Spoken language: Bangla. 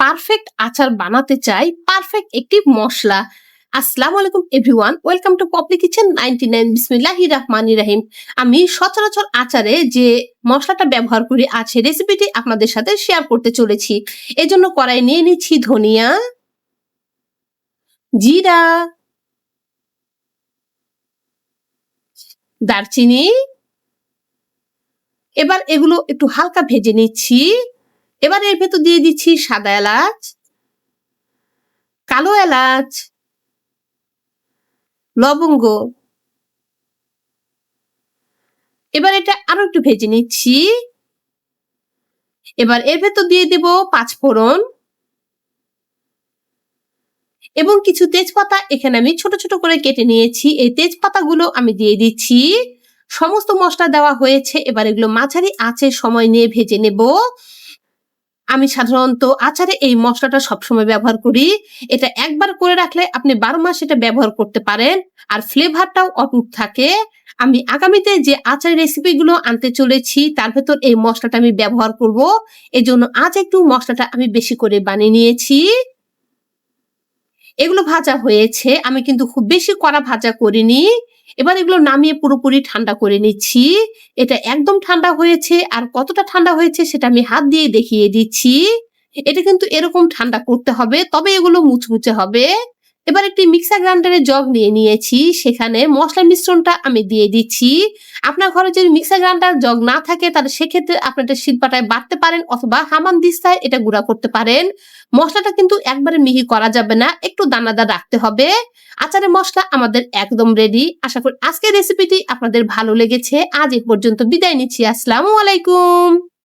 পারফেক্ট আচার বানাতে চাই পারফেক্ট একটি মশলা। আসসালামু আলাইকুম everyone welcome to Popli kitchen ninety nine বিসমিল্লাহি রহমানি রাহিম। আমি সচরাচর আচারে যে মশলাটা ব্যবহার করি আছে রেসিপিটি আপনাদের সাথে শেয়ার করতে চলেছি। এজন্য কড়াই নিয়ে নিচ্ছি ধনিয়া, জিরা, দারচিনি। এবার এগুলো একটু হালকা ভেজে নিচ্ছি। এবার এর ভেতর দিয়ে দিচ্ছি সাদা এলাচ, কালো এলাচ, লবঙ্গ। এবার এটা আরও একটু ভেজে নিচ্ছি। এবার এর ভেতর দিয়ে দেব পাঁচ ফোড়ন এবং কিছু তেজপাতা। এখানে আমি ছোট ছোট করে কেটে নিয়েছি। এই তেজপাতাগুলো আমি দিয়ে দিচ্ছি। সমস্ত মশলা দেওয়া হয়েছে। এবার এগুলো মাঝারি আঁচে সময় নিয়ে ভেজে নেব। আমি সাধারণত আচারে এই মশলাটা সবসময় ব্যবহার করি। এটা একবার করে রাখলে আপনি বারো মাস এটা ব্যবহার করতে পারেন। আর ফ্লেভারটাও অটুট থাকে। আমি আগামীতে যে আচার রেসিপিগুলো আনতে চলেছি, তার ভেতর এই মশলাটা আমি ব্যবহার করব। এজন্য আজ একটু মশলাটা আমি বেশি করে বানিয়ে নিয়েছি। এগুলো ভাজা হয়েছে, আমি কিন্তু খুব বেশি কড়া ভাজা করিনি। এবার এগুলো নামিয়ে পুরোপুরি ঠান্ডা করে নিচ্ছি। এটা একদম ঠান্ডা হয়েছে, আর কতটা ঠান্ডা হয়েছে সেটা আমি হাত দিয়ে দেখিয়ে দিচ্ছি। এটা কিন্তু এরকম ঠান্ডা করতে হবে, তবে এগুলো মুচমুচে হবে। এবার একটি মিক্সার গ্রাইন্ডারের জগ নিয়ে নিয়েছি। সেখানে মশলা মিশ্রণটা আমি দিয়ে দিচ্ছি। আপনার ঘরে যদি মিক্সার গ্রাইন্ডার জগ না থাকে, তাহলে সেক্ষেত্রে আপনি এটা শিলপাটায় বাটতে পারেন অথবা হামান দিস্তায় এটা গুঁড়া করতে পারেন। মশলাটা কিন্তু একবারে মিহি করা যাবে না, একটু দানাদার রাখতে হবে। আচারের মশলা আমাদের একদম রেডি আশা করি আজকের রেসিপিটি আপনাদের ভালো লেগেছে। আজ এ পর্যন্ত বিদায় নিচ্ছি। আসসালামু আলাইকুম।